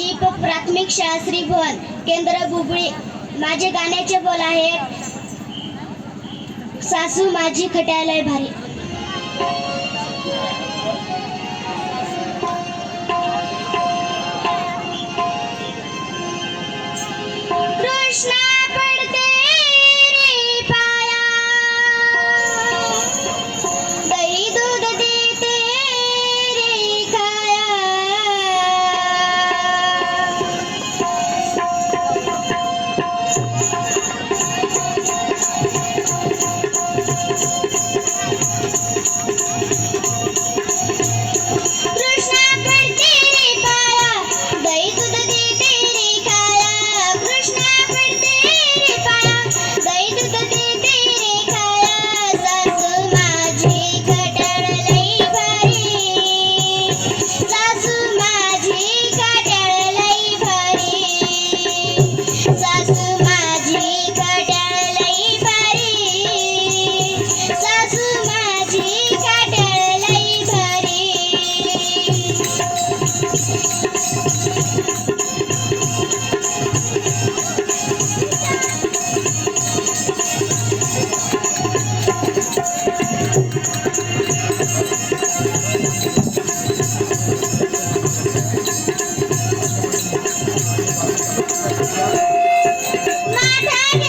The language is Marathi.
जीप प्राथमिक शाळा श्रीभवन केंद्र बुबळी माझे गाण्याचे बोल आहे सासू माझी खट्यालय भारी. कृष्णा! মাঠে